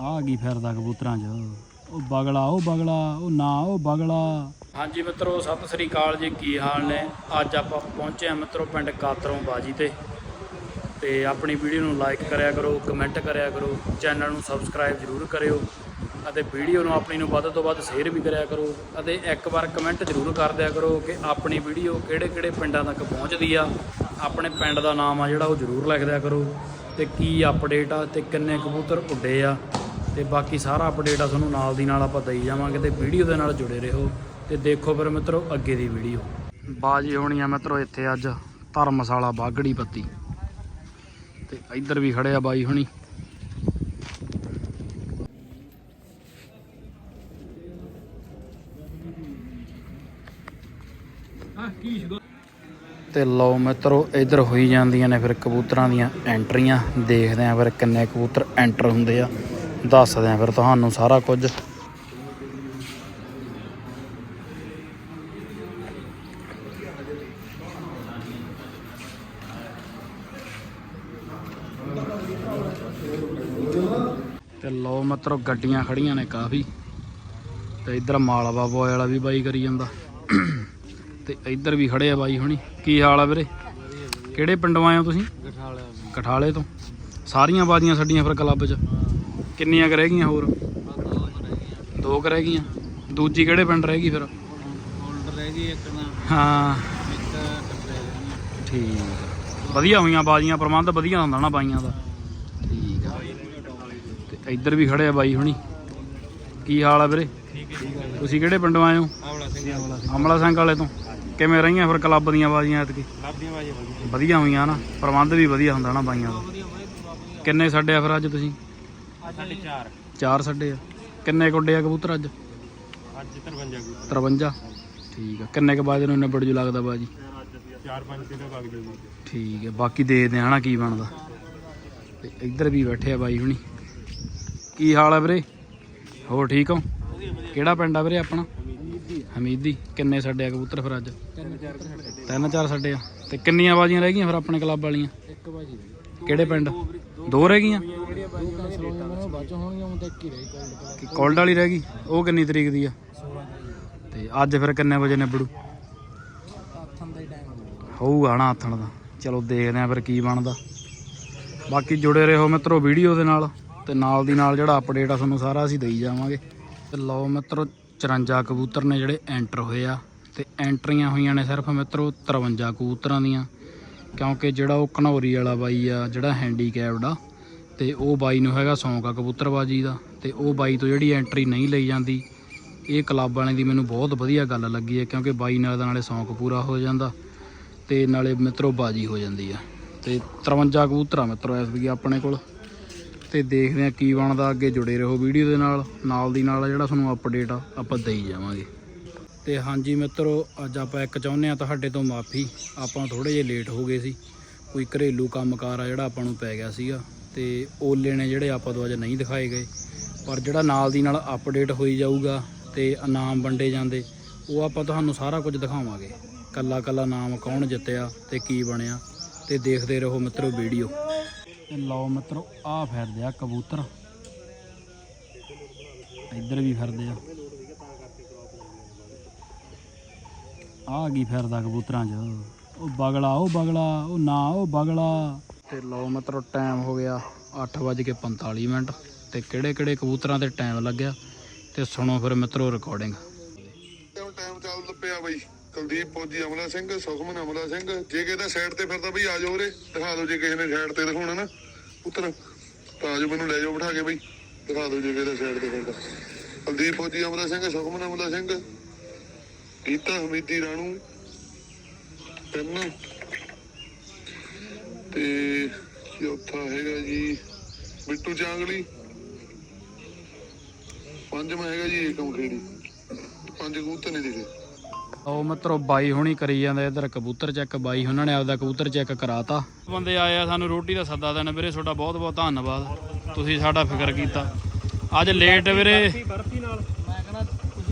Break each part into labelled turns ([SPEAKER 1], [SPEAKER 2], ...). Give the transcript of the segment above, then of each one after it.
[SPEAKER 1] ਆ ਕੀ ਫਿਰਦਾ ਕਬੂਤਰਾਂ 'ਚ? ਉਹ ਬਗਲਾ ਉਹ ਬਗਲਾ, ਉਹ ਨਾ, ਉਹ ਬਗਲਾ। ਹਾਂਜੀ ਮਿੱਤਰੋ, ਸਤਿ ਸ੍ਰੀ ਅਕਾਲ ਜੀ, ਕੀ ਹਾਲ ਨੇ? ਅੱਜ ਆਪਾਂ ਪਹੁੰਚੇ ਆ ਮਿੱਤਰੋ ਪਿੰਡ ਕਾਤਰੋਂ ਬਾਜੀ ਤੇ। ਤੇ ਆਪਣੀ ਵੀਡੀਓ ਨੂੰ ਲਾਈਕ ਕਰਿਆ ਕਰੋ ਕਮੈਂਟ ਕਰਿਆ ਕਰੋ ਚੈਨਲ ਨੂੰ ਸਬਸਕ੍ਰਾਈਬ ਜ਼ਰੂਰ ਕਰਿਓ ਅਤੇ ਵੀਡੀਓ ਨੂੰ ਆਪਣੀ ਨੂੰ ਵੱਧ ਤੋਂ ਵੱਧ ਸ਼ੇਅਰ ਵੀ ਕਰਿਆ ਕਰੋ ਅਤੇ ਇੱਕ ਵਾਰ ਕਮੈਂਟ ਜ਼ਰੂਰ ਕਰ ਦਿਆ ਕਰੋ ਕਿ ਆਪਣੀ ਵੀਡੀਓ ਕਿਹੜੇ ਕਿਹੜੇ ਪਿੰਡਾਂ ਤੱਕ ਪਹੁੰਚਦੀ ਆ। ਆਪਣੇ ਪਿੰਡ ਦਾ ਨਾਮ ਆ ਜਿਹੜਾ ਉਹ ਜ਼ਰੂਰ ਲਿਖ ਦਿਆ ਕਰੋ ਤੇ ਕੀ ਅਪਡੇਟ ਆ ਤੇ ਕਿੰਨੇ ਕਬੂਤਰ ਉੱਡੇ ਆ। ਤੇ ਬਾਕੀ ਸਾਰਾ ਅਪਡੇਟ ਆ ਤੁਹਾਨੂੰ ਨਾਲ ਦੀ ਨਾਲ ਆਪਾਂ ਦਈ ਜਾਵਾਂਗੇ ਤੇ ਵੀਡੀਓ ਦੇ ਨਾਲ ਜੁੜੇ ਰਹੋ ਤੇ ਦੇਖੋ ਫਿਰ ਮਿੱਤਰੋ ਅੱਗੇ ਦੀ ਵੀਡੀਓ। ਬਾਜੀ ਹੋਣੀ ਆ ਮਿੱਤਰੋ ਇੱਥੇ ਅੱਜ ਧਰਮਸ਼ਾਲਾ ਬਾਗੜੀ ਪੱਤੀ ਤੇ ਇੱਧਰ ਵੀ ਖੜੇ ਆ ਬਾਈ ਹੁਣੀ। ਤੇ ਲਓ ਮਿੱਤਰੋ ਇੱਧਰ ਹੋਈ ਜਾਂਦੀਆਂ ਨੇ ਫਿਰ ਕਬੂਤਰਾਂ ਦੀਆਂ ਐਂਟਰੀਆਂ। ਦੇਖਦੇ ਆਂ ਫਿਰ ਕਿੰਨੇ ਕਬੂਤਰ ਐਂਟਰ ਹੁੰਦੇ ਆ। ਦੱਸਦੇ ਆਂ ਫਿਰ ਤੁਹਾਨੂੰ ਸਾਰਾ ਕੁਝ। ਤੇ ਲਓ ਮਿੱਤਰੋ ਗੱਡੀਆਂ ਖੜੀਆਂ ਨੇ ਕਾਫੀ। ਤੇ ਇੱਧਰ ਮਾਲਵਾ ਬੋਏ ਵਾਲਾ ਵੀ ਬਾਈ ਕਰੀ ਜਾਂਦਾ। ਤੇ ਇੱਧਰ ਵੀ ਖੜੇ ਆ ਬਾਈ ਹੁਣੀ। ਕੀ ਹਾਲ ਆ ਵੀਰੇ? ਕਿਹੜੇ ਪਿੰਡੋਂ ਆਏ ਹੋ ਤੁਸੀਂ? ਕਠਾਲੇ ਤੋਂ। ਸਾਰੀਆਂ ਬਾਜ਼ੀਆਂ ਛੱਡੀਆਂ ਫਿਰ ਕਲੱਬ 'ਚ। ਕਿੰਨੀਆਂ ਕੁ ਰਹਿ ਗਈਆਂ ਹੋਰ? ਦੋ ਕੁ ਰਹਿ ਗਈਆਂ। ਦੂਜੀ ਕਿਹੜੇ ਪਿੰਡ ਰਹਿ ਗਈ ਫਿਰ?
[SPEAKER 2] ਹੋਲਡਰ ਰਹਿ ਗਈ ਇੱਕ ਨਾ
[SPEAKER 1] ਹਾਂ।
[SPEAKER 2] ਇੱਕ ਟੱਪਰੇ
[SPEAKER 1] ਠੀਕ। ਵਧੀਆ ਹੋਈਆਂ ਬਾਜ਼ੀਆਂ ਪ੍ਰਬੰਧ ਵਧੀਆ ਹੁੰਦਾ ਨਾ ਬਾਈਆਂ ਦਾ। ਠੀਕ ਆ। ਤੇ ਇੱਧਰ ਵੀ ਖੜੇ ਆ ਬਾਈ ਹੁਣੀ। ਕੀ ਹਾਲ ਆ ਵੀਰੇ? ਤੁਸੀਂ ਕਿਹੜੇ ਪਿੰਡੋਂ ਆਏ ਹੋ? ਅਮਲਾ ਸਿੰਘ ਵਾਲੇ ਤੋਂ। ਕਿਵੇਂ ਰਹੀਆਂ ਫਿਰ ਕਲੱਬ ਦੀਆਂ ਬਾਜ਼ੀਆਂ ਐਤਕੀ?
[SPEAKER 2] ਵਧੀਆ।
[SPEAKER 1] ਵਧੀਆ ਹੋਈਆਂ ਨਾ। ਪ੍ਰਬੰਧ ਵੀ ਵਧੀਆ ਹੁੰਦਾ ਨਾ ਬਾਈਆਂ ਦਾ। ਕਿੰਨੇ ਛੱਡੇ ਆ ਫਿਰ ਅੱਜ ਤੁਸੀਂ?
[SPEAKER 2] ਸਾਢੇ 4
[SPEAKER 1] ਚਾਰ ਛੱਡੇ ਆ। ਕਿੰਨੇ ਕੁ ਉੱਡੇ ਆ ਕਬੂਤਰ ਅੱਜ?
[SPEAKER 2] ਅੱਜ 53 ਗੁ
[SPEAKER 1] 53 ਠੀਕ ਆ। ਕਿੰਨੇ ਕ ਬਾਜੇ ਨੂੰ ਨਿਬੜ ਜੂ ਲੱਗਦਾ ਬਾਜੀ?
[SPEAKER 2] 4-5 ਕਿਲੋ ਵਗ ਜੂਗੀ
[SPEAKER 1] ਠੀਕ ਹੈ ਬਾਕੀ ਦੇਖਦੇ ਆ ਹਨਾ ਕੀ ਬਣਦਾ। ਤੇ ਇੱਧਰ ਵੀ ਬੈਠੇ ਆ ਬਾਈ ਹੁਣੀ। ਕੀ ਹਾਲ ਆ ਵੀਰੇ? ਹੋਰ ਠੀਕ ਹੋ? ਕਿਹੜਾ ਪਿੰਡ ਆ ਵੀਰੇ ਆਪਣਾ? ਹਮੀਦੀ। ਕਿੰਨੇ ਛੱਡੇ ਆ ਕਬੂਤਰ ਫਿਰ ਅੱਜ?
[SPEAKER 2] ਤਿੰਨ ਚਾਰ
[SPEAKER 1] ਛੱਡੇ ਆ। ਤੇ ਕਿੰਨੀਆਂ ਬਾਜੀਆਂ ਰਹਿ ਗਈਆਂ ਫਿਰ ਆਪਣੇ ਕਲੱਬ ਵਾਲੀਆਂ?
[SPEAKER 2] ਇੱਕ ਵਾਜੀ
[SPEAKER 1] ਕਿਹੜੇ ਪਿੰਡ? ਦੋ ਰਹਿ ਗਈਆਂ? ਕਿ ਕੋਲਡ ਵਾਲੀ ਰਹਿ ਗਈ? ਉਹ ਕਿੰਨੀ ਤਰੀਕ ਦੀ ਆ?
[SPEAKER 2] 16
[SPEAKER 1] ਤੇ ਅੱਜ ਫਿਰ ਕਿੰਨੇ ਵਜੇ ਨਿਬੜੂ?
[SPEAKER 2] ਹੋਊਗਾ।
[SPEAKER 1] ਨਾ ਹੱਥਣ ਦਾ। ਚਲੋ ਦੇਖਦੇ ਆ ਫਿਰ ਕੀ ਬਣਦਾ। ਬਾਕੀ ਜੁੜੇ ਰਹੋ ਮਿੱਤਰੋ ਵੀਡੀਓ ਦੇ ਨਾਲ ਤੇ ਨਾਲ ਦੀ ਨਾਲ ਜਿਹੜਾ ਅਪਡੇਟ ਆ ਤੁਹਾਨੂੰ ਸਾਰਾ ਅਸੀਂ ਦੇਈ ਜਾਵਾਂਗੇ। ਤੇ ਲਓ ਮਿੱਤਰੋ 54 ਕਬੂਤਰ ਨੇ ਜਿਹੜੇ ਐਂਟਰ ਹੋਏ ਆ। ਤੇ ਐਂਟਰੀਆਂ ਹੋਈਆਂ ਨੇ ਸਿਰਫ ਮਿੱਤਰੋ 53 ਕਬੂਤਰਾਂ ਦੀਆਂ। ਕਿਉਂਕਿ ਜਿਹੜਾ ਉਹ ਘਨੌਰੀ ਵਾਲਾ ਬਾਈ ਆ, ਜਿਹੜਾ ਹੈਂਡੀਕੈਪਡ ਆ, ਤੇ ਉਹ ਬਾਈ ਨੂੰ ਹੈਗਾ ਸ਼ੌਂਕ ਆ ਕਬੂਤਰਬਾਜੀ ਦਾ, ਤੇ ਉਹ ਬਾਈ ਤੋਂ ਜਿਹੜੀ ਐਂਟਰੀ ਨਹੀਂ ਲਈ ਜਾਂਦੀ, ਇਹ ਕਲੱਬ ਵਾਲਿਆਂ ਦੀ ਮੈਨੂੰ ਬਹੁਤ ਵਧੀਆ ਗੱਲ ਲੱਗੀ ਹੈ ਕਿਉਂਕਿ ਬਾਈ ਨਾਲ ਦਾ ਨਾਲੇ ਸ਼ੌਂਕ ਪੂਰਾ ਹੋ ਜਾਂਦਾ, ਤੇ ਨਾਲੇ ਮਿੱਤਰੋ ਬਾਜੀ ਹੋ ਜਾਂਦੀ ਆ। ਤੇ 53 ਕਬੂਤਰ ਆ ਮਿੱਤਰੋ ਇਸ ਵੀ ਆਪਣੇ ਕੋਲ, ਤੇ ਦੇਖਦੇ ਆ ਕੀ ਬਣਦਾ, ਅੱਗੇ ਜੁੜੇ ਰਹੋ ਵੀਡੀਓ ਦੇ ਨਾਲ ਨਾਲ ਦੀ ਨਾਲ ਜਿਹੜਾ ਤੁਹਾਨੂੰ ਅਪਡੇਟ ਆ, ਆਪਾਂ ਦੇਈ ਜਾਵਾਂਗੇ। ਤੇ ਹਾਂਜੀ ਮਿੱਤਰੋ, ਅੱਜ ਆਪਾਂ ਇੱਕ ਚਾਹੁੰਦੇ ਆ ਤੁਹਾਡੇ ਤੋਂ ਮਾਫੀ। ਆਪਾਂ ਥੋੜੇ ਜਿਹਾ ਲੇਟ ਹੋ ਗਏ ਸੀ। ਕੋਈ ਘਰੇਲੂ ਕੰਮਕਾਰ ਆ ਜਿਹੜਾ ਆਪਾਂ ਨੂੰ ਪੈ ਗਿਆ ਸੀਗਾ। ਤੇ ਓਲੇ ਨੇ ਜਿਹੜੇ ਆਪਾਂ ਤੋਂ ਅੱਜ ਨਹੀਂ ਦਿਖਾਏ ਗਏ। ਪਰ ਜਿਹੜਾ ਨਾਲ ਦੀ ਨਾਲ ਅਪਡੇਟ ਹੋਈ ਜਾਊਗਾ ਤੇ ਇਨਾਮ ਵੰਡੇ ਜਾਂਦੇ, ਉਹ ਆਪਾਂ ਤੁਹਾਨੂੰ ਸਾਰਾ ਕੁਝ ਦਿਖਾਵਾਂਗੇ। ਕੱਲਾ ਕੱਲਾ ਨਾਮ ਕੌਣ ਜਿੱਤਿਆ ਤੇ ਕੀ ਬਣਿਆ, ਤੇ ਦੇਖਦੇ ਰਹੋ ਮਿੱਤਰੋ ਵੀਡੀਓ। ਤੇ ਲਓ ਮਿੱਤਰੋ ਆ ਫਿਰਦੇ ਆ ਕਬੂਤਰ। ਇੱਧਰ ਵੀ ਫਿਰਦੇ ਆ। ਆ ਕੀ ਫਿਰਦਾ ਕਬੂਤਰਾਂ 'ਚ? ਉਹ ਬਗਲਾ ਉਹ ਬਗਲਾ ਉਹ ਨਾ ਉਹ ਬਗਲਾ। ਤੇ ਲਓ ਮਿੱਤਰੋ ਟਾਈਮ ਹੋ ਗਿਆ 8:45 ਮਿੰਟ ਤੇ ਕਿਹੜੇ ਕਿਹੜੇ ਕਬੂਤਰਾਂ ਤੇ ਟਾਈਮ ਲੱਗਿਆ ਤੇ ਸੁਣੋ ਫਿਰ ਮਿੱਤਰੋ ਰਿਕਾਰਡਿੰਗ
[SPEAKER 3] ਹੁਣ ਟਾਈਮ ਚੱਲ ਪਿਆ ਬਈ? ਕੁਲਦੀਪ ਫੌਜੀ ਅਮਲਾ ਸਿੰਘ ਸੁਖਮਨ ਅਮਲਾ ਸਿੰਘ। ਜੇ ਕਿਸੇ ਦਾ ਸਾਈਡ ਤੇ ਫਿਰਦਾ ਬਈ ਆ ਜਾਓ ਉਰੇ। ਦਿਖਾ ਦਿਓ ਜੇ ਕਿਸੇ ਨੇ ਸਾਈਡ ਤੇ ਦਿਖਾਉਣਾ ਨਾ। ਪੁੱਤਰ ਤਾਂ ਆ ਜਾਓ ਮੈਨੂੰ ਲੈ ਜਾਓ ਬਿਠਾ ਕੇ ਬਈ। ਦਿਖਾ ਦਿਓ ਜੇ ਕਿਸੇ ਦਾ ਸਾਈਡ ਤੇ ਫਿਰਦਾ। ਕੁਲਦੀਪ ਫੌਜੀ ਅਮਲਾ ਸਿੰਘ ਸੁਖਮਨ ਅਮਲਾ ਸਿੰਘ। ਗੀਤਾ ਹਮੀਦੀ ਰਾਣੂ ਤਿੰਨ। ਤੇ ਚੌਥਾ ਹੈਗਾ ਜੀ? ਬਿੱਟੂ ਚਾਂਗਲੀ। ਪੰਜਵਾਂ ਹੈਗਾ ਜੀ ਏਕਮ ਖੇੜੀ। ਪੰਜ ਕਬੂਤਰ ਨੇ ਦਿਖੇ।
[SPEAKER 1] ਉਹ ਮਿੱਤਰੋ ਬਾਈ ਹੁਣੀ ਕਰੀ ਜਾਂਦੇ ਇਧਰ ਕਬੂਤਰ ਚੈੱਕ ਬਾਈ ਉਹਨਾਂ ਨੇ ਆਪਦਾ ਕਬੂਤਰ ਚੈੱਕ ਕਰਾਤਾ। ਬੰਦੇ ਆਏ ਆ ਸਾਨੂੰ ਰੋਟੀ ਦਾ ਸੱਦਾ ਦੇਣ ਵੀਰੇ ਤੁਹਾਡਾ ਬਹੁਤ ਬਹੁਤ ਧੰਨਵਾਦ। ਤੁਸੀਂ ਸਾਡਾ ਫਿਕਰ ਕੀਤਾ। ਅੱਜ ਲੇਟ ਵੀਰੇ
[SPEAKER 2] ਬਰਫੀ ਨਾਲ ਮੈਂ ਕਹਿੰਦਾ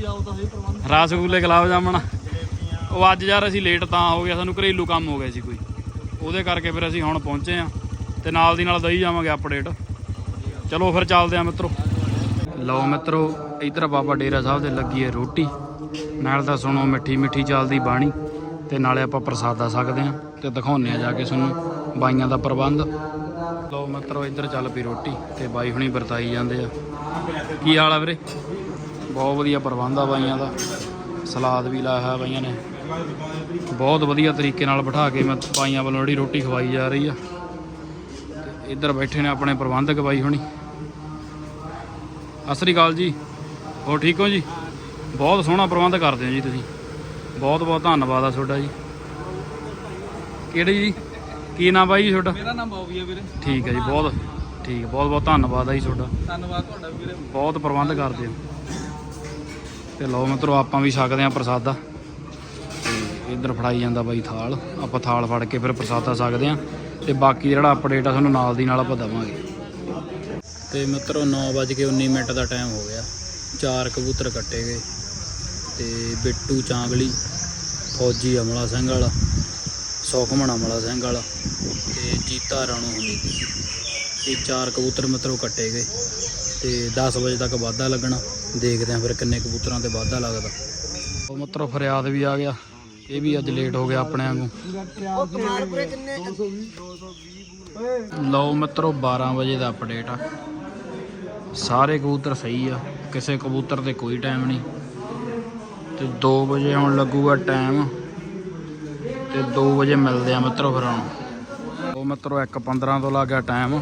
[SPEAKER 2] ਤਾਂ ਪ੍ਰਬੰਧ
[SPEAKER 1] ਰਸਗੁੱਲੇ ਗੁਲਾਬ ਜਾਮਣ। ਉਹ ਅੱਜ ਯਾਰ ਅਸੀਂ ਲੇਟ ਤਾਂ ਹੋ ਗਿਆ ਸਾਨੂੰ ਘਰੇਲੂ ਕੰਮ ਹੋ ਗਿਆ ਸੀ ਕੋਈ। ਉਹਦੇ ਕਰਕੇ ਫਿਰ ਅਸੀਂ ਹੁਣ ਪਹੁੰਚੇ ਆ ਤੇ ਨਾਲ ਦੀ ਨਾਲ ਦਈ ਜਾਵਾਂਗੇ ਅਪਡੇਟ ਚਲੋ ਫਿਰ ਚੱਲਦੇ ਆ ਮਿੱਤਰੋ। ਲਓ ਮਿੱਤਰੋ ਇਧਰ ਬਾਬਾ ਡੇਰਾ ਸਾਹਿਬ ਦੇ ਲੱਗੀ ਹੈ ਰੋਟੀ। ਨਾਲ ਤਾਂ ਸੁਣੋ ਮਿੱਠੀ ਮਿੱਠੀ ਚੱਲਦੀ ਬਾਣੀ ਤੇ ਨਾਲੇ ਆਪਾਂ ਪ੍ਰਸਾਦਾ ਸਕਦੇ ਆ ਤੇ ਦਿਖਾਉਂਦੇ ਆ ਜਾ ਕੇ ਤੁਹਾਨੂੰ ਬਾਈਆਂ ਦਾ ਪ੍ਰਬੰਧ। ਲਓ ਮਿੱਤਰੋ ਇੱਧਰ ਚੱਲ ਪਈ ਰੋਟੀ ਤੇ ਬਾਈ ਹੁਣੀ ਵਰਤਾਈ ਜਾਂਦੇ ਆ। ਕੀ ਹਾਲ ਆ ਵੀਰੇ? ਬਹੁਤ ਵਧੀਆ ਪ੍ਰਬੰਧ ਆ ਬਾਈਆਂ ਦਾ। ਸਲਾਦ ਵੀ ਲਾਇਆ ਹੋਇਆ ਬਾਈਆਂ ਨੇ। ਬਹੁਤ ਵਧੀਆ ਤਰੀਕੇ ਨਾਲ ਬਿਠਾ ਕੇ ਮੈਂ ਬਾਈਆਂ ਵੱਲੋਂ ਜਿਹੜੀ ਰੋਟੀ ਖਵਾਈ ਜਾ ਰਹੀ ਆ। ਇੱਧਰ ਬੈਠੇ ਨੇ ਆਪਣੇ ਪ੍ਰਬੰਧਕ ਬਾਈ ਹੁਣੀ। ਸਤਿ ਸ੍ਰੀ ਅਕਾਲ ਜੀ। ਹੋਰ ਠੀਕ ਹੋ ਜੀ? ਬਹੁਤ ਸੋਹਣਾ ਪ੍ਰਬੰਧ ਕਰਦੇ ਹੋ ਜੀ ਤੁਸੀਂ। ਬਹੁਤ ਬਹੁਤ ਧੰਨਵਾਦ ਆ ਤੁਹਾਡਾ ਜੀ। ਕਿਹੜੇ ਜੀ? ਕੀ ਨਾਮ ਬਾਈ ਜੀ ਤੁਹਾਡਾ?
[SPEAKER 2] ਮੇਰਾ ਨਾਮ ਬੌਬੀ ਹੈ ਵੀਰੇ।
[SPEAKER 1] ਠੀਕ ਹੈ ਜੀ ਬਹੁਤ ਠੀਕ ਹੈ ਬਹੁਤ ਬਹੁਤ ਧੰਨਵਾਦ ਆ ਜੀ ਤੁਹਾਡਾ।
[SPEAKER 2] ਧੰਨਵਾਦ ਤੁਹਾਡਾ ਵੀਰੇ।
[SPEAKER 1] ਬਹੁਤ ਪ੍ਰਬੰਧ ਕਰਦੇ ਹੋ। ਤੇ ਲਓ ਮਿੱਤਰੋ, ਆਪਾਂ ਵੀ ਛਕਦੇ ਆ ਪ੍ਰਸਾਦਾ। ਤੇ ਇੱਧਰ ਫੜਾਈ ਜਾਂਦਾ ਬਾਈ ਥਾਲ। ਆਪਾਂ ਥਾਲ ਫੜ ਕੇ ਫਿਰ ਪ੍ਰਸਾਦਾ ਛਕਦੇ ਆ ਤੇ ਬਾਕੀ ਜਿਹੜਾ ਅਪਡੇਟ ਆ, ਤੁਹਾਨੂੰ ਨਾਲ ਦੀ ਨਾਲ ਆਪਾਂ ਦਵਾਂਗੇ। ਤੇ ਮਿੱਤਰੋ 9:19 ਮਿੰਟ ਦਾ ਟਾਈਮ ਹੋ ਗਿਆ। ਚਾਰ ਕਬੂਤਰ ਕੱਟੇ ਗਏ। ਤੇ ਬਿੱਟੂ ਚਾਂਗਲੀ, ਫੌਜੀ ਅਮਲਾ ਸਿੰਘ ਵਾਲਾ, ਸੁਖਮਣ ਅਮਲਾ ਸਿੰਘ ਵਾਲਾ ਤੇ ਜੀਤਾ ਰਾਣੋ ਹਮੀਦੀ ਇਹ ਚਾਰ ਕਬੂਤਰ ਮਿੱਤਰੋ ਕੱਟੇ ਗਏ। ਤੇ 10 ਵਜੇ ਤੱਕ ਵਾਧਾ ਲੱਗਣਾ। ਦੇਖਦੇ ਆਂ ਫਿਰ ਕਿੰਨੇ ਕਬੂਤਰਾਂ ਤੇ ਵਾਧਾ ਲੱਗਦਾ। ਉਹ ਮਿੱਤਰੋ ਫਰਿਆਦ ਵੀ ਆ ਗਿਆ ਇਹ ਵੀ ਅੱਜ ਲੇਟ ਹੋ ਗਿਆ ਆਪਣੇ ਵਾਂਗੂ। ਲਓ ਮਿੱਤਰੋ 12 ਵਜੇ ਦਾ ਅਪਡੇਟ ਆ। ਸਾਰੇ ਕਬੂਤਰ ਸਹੀ ਆ ਕਿਸੇ ਕਬੂਤਰ ਤੇ ਕੋਈ ਟਾਈਮ ਨਹੀਂ। ਤੇ 2 ਵਜੇ ਹੁਣ ਲੱਗੂਗਾ ਟਾਈਮ ਤੇ 2 ਵਜੇ ਮਿਲਦੇ ਆ ਮਿੱਤਰੋ ਫਿਰ ਹੁਣ। ਉਹ ਮਿੱਤਰੋ 1:15 ਤੋਂ ਲੱਗ ਗਿਆ ਟਾਈਮ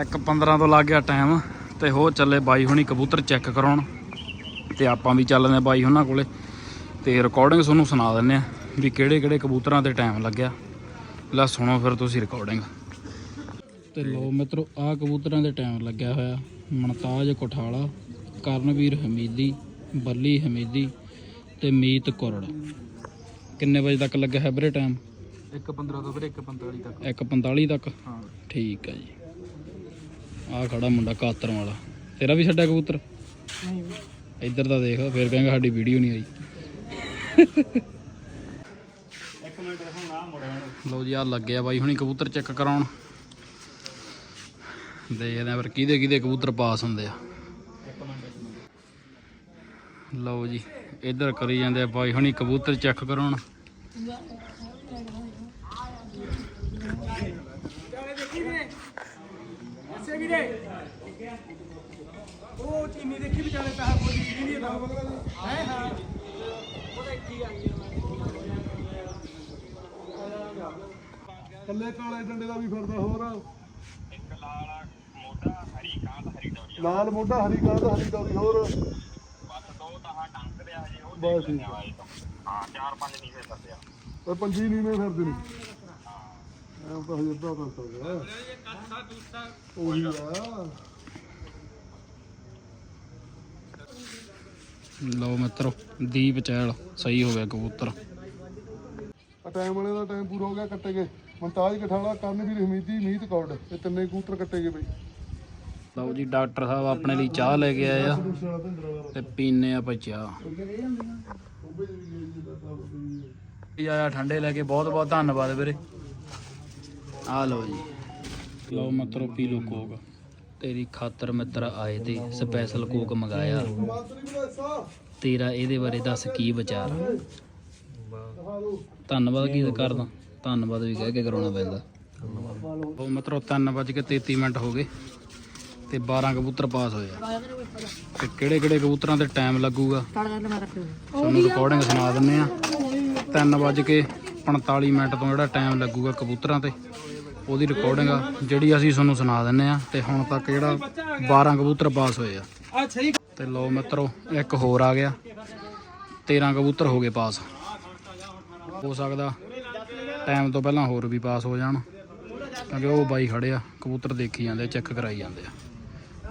[SPEAKER 1] 1:15 ਤੋਂ ਲੱਗ ਗਿਆ ਟਾਈਮ ਤੇ ਹੋ ਚੱਲੇ ਬਾਈ ਹੁਣੀ ਕਬੂਤਰ ਚੈੱਕ ਕਰਾਉਣ ਤੇ ਆਪਾਂ ਵੀ ਚੱਲਦੇ ਆ ਬਾਈ ਉਹਨਾਂ ਕੋਲੇ ਤੇ ਰਿਕਾਰਡਿੰਗ ਤੁਹਾਨੂੰ ਸੁਣਾ ਦਿੰਨੇ ਆ ਵੀ ਕਿਹੜੇ ਕਿਹੜੇ ਕਬੂਤਰਾਂ ਤੇ ਟਾਈਮ ਲੱਗਿਆ। ਲੈ ਸੁਣੋ ਫਿਰ ਤੁਸੀਂ ਰਿਕਾਰਡਿੰਗ ਤੇ ਲੋ ਮਿੱਤਰੋ ਆਹ ਕਬੂਤਰਾਂ ਦੇ ਟਾਈਮ ਲੱਗਿਆ ਹੋਇਆ। ਮਨਤਾਜ ਕੋਠਾਲਾ ਕਰਨਵੀਰ ਹਮੀਦੀ ਬੱਲੀ ਹਮੀਦੀ ਤੇ ਮੀਤ ਕੁਰੜ। ਕਿੰਨੇ ਵਜੇ ਤੱਕ ਲੱਗਿਆ ਹੈ ਵੀਰੇ ਟਾਈਮ
[SPEAKER 2] 1:15 ਤੋਂ ਵੀਰੇ 1:45 ਤੱਕ।
[SPEAKER 1] 1:45 ਤੱਕ?
[SPEAKER 2] ਹਾਂ।
[SPEAKER 1] ਠੀਕ ਹੈ ਜੀ। ਆਹ ਖੜਾ ਮੁੰਡਾ ਕਾਤਰ ਵਾਲਾ। ਤੇਰਾ ਵੀ ਛੱਡਿਆ ਕਬੂਤਰ?
[SPEAKER 2] ਨਹੀਂ
[SPEAKER 1] ਇੱਧਰ ਤਾਂ ਦੇਖ, ਫਿਰ ਕਹਾਂਗਾ ਸਾਡੀ ਵੀਡੀਓ ਨਹੀਂ ਆਈ। ਲਓ ਜੀ ਆ ਲੱਗਿਆ ਬਾਈ ਹੁਣੀ ਕਬੂਤਰ ਚੈੱਕ ਕਰਾਉਣ। ਦੇਖਦੇ ਆ ਫਿਰ ਕਿਹਦੇ ਕਿਹਦੇ ਕਬੂਤਰ ਪਾਸ ਹੁੰਦੇ ਆ। ਲਓ ਜੀ, ਇੱਧਰ ਕਰੀ ਜਾਂਦੇ ਆ ਬਾਈ ਹੁਣੀ ਕਬੂਤਰ ਚੈੱਕ ਕਰਾਉਣ।
[SPEAKER 2] ਉਹ ਚੀਨੀ ਦੇਖੀ ਵਿਚਾਰੇ ਪੈਸਾ ਕੋਈ ਨਹੀਂ ਦਾ ਹੈ? ਹਾਂ।
[SPEAKER 3] ਕੱਲੇ ਕਾਲੇ ਡੰਡੇ ਦਾ ਵੀ ਫਿਰਦਾ ਹੋਰ। ਲਾਲ ਮੋਢਾ ਹਰੀ ਕਾਂਤ ਹਰੀ ਡੋਰੀ ਹੋਰ ਬਸ ਠੀਕ ਹਾਂ ਚਾਰ ਪੰਜ ਨੀਵੇਂ ਫਿਰਦੇ ਆ। ਪੰਜੀ ਨੀਵੇਂ ਫਿਰਦੇ ਨੇ। ਐਂ ਤਾਂ ਹਜੇ ਅੱਧਾ ਕਰ ਸਕਦਾ ਉਹੀ ਆ
[SPEAKER 1] ਲਓ ਮਿੱਤਰੋ ਦੀਪ ਚਹਿਲ ਸਹੀ ਹੋ ਗਿਆ ਕਬੂਤਰ।
[SPEAKER 3] ਆ ਟਾਈਮ ਵਾਲੇ ਦਾ ਟਾਈਮ ਪੂਰਾ ਹੋ ਗਿਆ ਕੱਟੇ ਗਏ। ਮਨਤਾਜ ਕਠਾਲਾ ਕਰਨਵੀਰ ਹਮੀਦੀ ਮੀਤ ਕੌੜ ਇਹ ਤਿੰਨੇ ਕਬੂਤਰ ਕੱਟੇ ਗਏ ਬਈ।
[SPEAKER 1] ਲਓ ਜੀ ਡਾਕਟਰ ਸਾਹਿਬ ਆਪਣੇ ਲਈ ਚਾਹ ਲੈ ਕੇ ਆਏ ਆ ਤੇ ਪੀਨੇ ਆਪਾਂ ਚਾਹ। ਜੀ ਆਇਆ ਠੰਡੇ ਲੈ ਕੇ ਬਹੁਤ ਬਹੁਤ ਧੰਨਵਾਦ ਵੀਰੇ। ਆ ਲਓ ਜੀ। ਲਓ ਮਤਰੋ ਪੀ ਲਓ ਕੋਕ। ਤੇਰੀ ਖਾਤਰ ਮਿੱਤਰ ਆਏ ਤੇ ਸਪੈਸ਼ਲ ਕੋਕ ਮੰਗਾਇਆ। ਤੇਰਾ ਇਹਦੇ ਬਾਰੇ ਦੱਸ ਕੀ ਵਿਚਾਰ? ਆ? ਧੰਨਵਾਦ ਕੀ ਕਰਦਾ ਧੰਨਵਾਦ ਵੀ ਕਹਿ ਕੇ ਕਰਾਉਣਾ ਪੈਂਦਾ। ਉਹ ਮਤਰੋ 3:33 ਮਿੰਟ ਹੋ ਗਏ ਤੇ 12 ਕਬੂਤਰ ਪਾਸ ਹੋਏ ਆ। ਤੇ ਕਿਹੜੇ ਕਿਹੜੇ ਕਬੂਤਰਾਂ ਤੇ ਟਾਈਮ ਲੱਗੂਗਾ? ਤੁਹਾਨੂੰ ਰਿਕਾਰਡਿੰਗ ਸੁਣਾ ਦਿੰਨੇ ਆ। 3:45 ਮਿੰਟ ਤੋਂ ਜਿਹੜਾ ਟਾਈਮ ਲੱਗੂਗਾ ਕਬੂਤਰਾਂ ਤੇ। ਉਹਦੀ ਰਿਕਾਰਡਿੰਗ ਆ, ਜਿਹੜੀ ਅਸੀਂ ਤੁਹਾਨੂੰ ਸੁਣਾ ਦਿੰਨੇ ਆ, ਤੇ ਹੁਣ ਤੱਕ ਜਿਹੜਾ 12 ਕਬੂਤਰ ਪਾਸ ਹੋਏ ਆ।
[SPEAKER 2] ਅੱਛਾ ਜੀ
[SPEAKER 1] ਤੇ ਲੋ ਮਿੱਤਰੋ, ਇੱਕ ਹੋਰ ਆ ਗਿਆ। 13 ਕਬੂਤਰ ਹੋ ਗਏ ਪਾਸ। ਹੋ ਸਕਦਾ ਟਾਈਮ ਤੋਂ ਪਹਿਲਾਂ ਹੋਰ ਵੀ ਪਾਸ ਹੋ ਜਾਣ, ਕਿਉਂਕਿ ਉਹ ਬਾਈ ਖੜੇ ਆ, ਕਬੂਤਰ ਦੇਖੀ ਜਾਂਦੇ ਚੈੱਕ ਕਰਾਈ ਜਾਂਦੇ ਆ।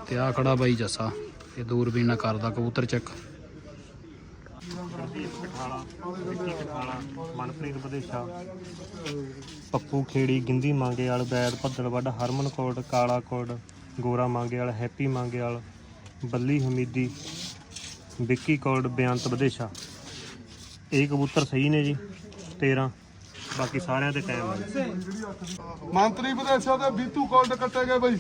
[SPEAKER 1] ਤੇ ਆ ਖੜਾ ਬਾਈ ਜੱਸਾ, ਇਹ ਦੂਰਬੀਨ ਨਾਲ ਕਰਦਾ ਕਬੂਤਰ ਚੈੱਕ
[SPEAKER 4] ਮਨਪ੍ਰੀਤ ਵਿਦੇਸ਼ਾ ਪੱਪੂ ਖੇੜੀ, ਗਿੰਦੀ ਮੰਗੇ ਬੈਦ ਭੱਦਲ ਹਰਮਨ ਕੋਟ ਕਾਲਾ ਕੋਟ ਗੋਰਾ ਮੰਗੇ ਹੈਪੀ ਮੰਗੇ ਬੱਲੀ ਹਮੀਦੀ, ਵਿੱਕੀ ਕੋਟ ਬੇਅੰਤ ਵਿਦੇਸ਼ਾ। ਇਹ ਕਬੂਤਰ ਸਹੀ ਨੇ ਜੀ 13 ਬਾਕੀ ਸਾਰਿਆਂ ਤੇ ਟਾਈਮ ਹੈ।
[SPEAKER 3] ਮੰਤਰੀ ਵਿਦੇਸ਼ਾਂ ਦੇ ਬੀਤੂ ਕੋਲਡ ਕੱਟੇ ਗਏ ਬਈ।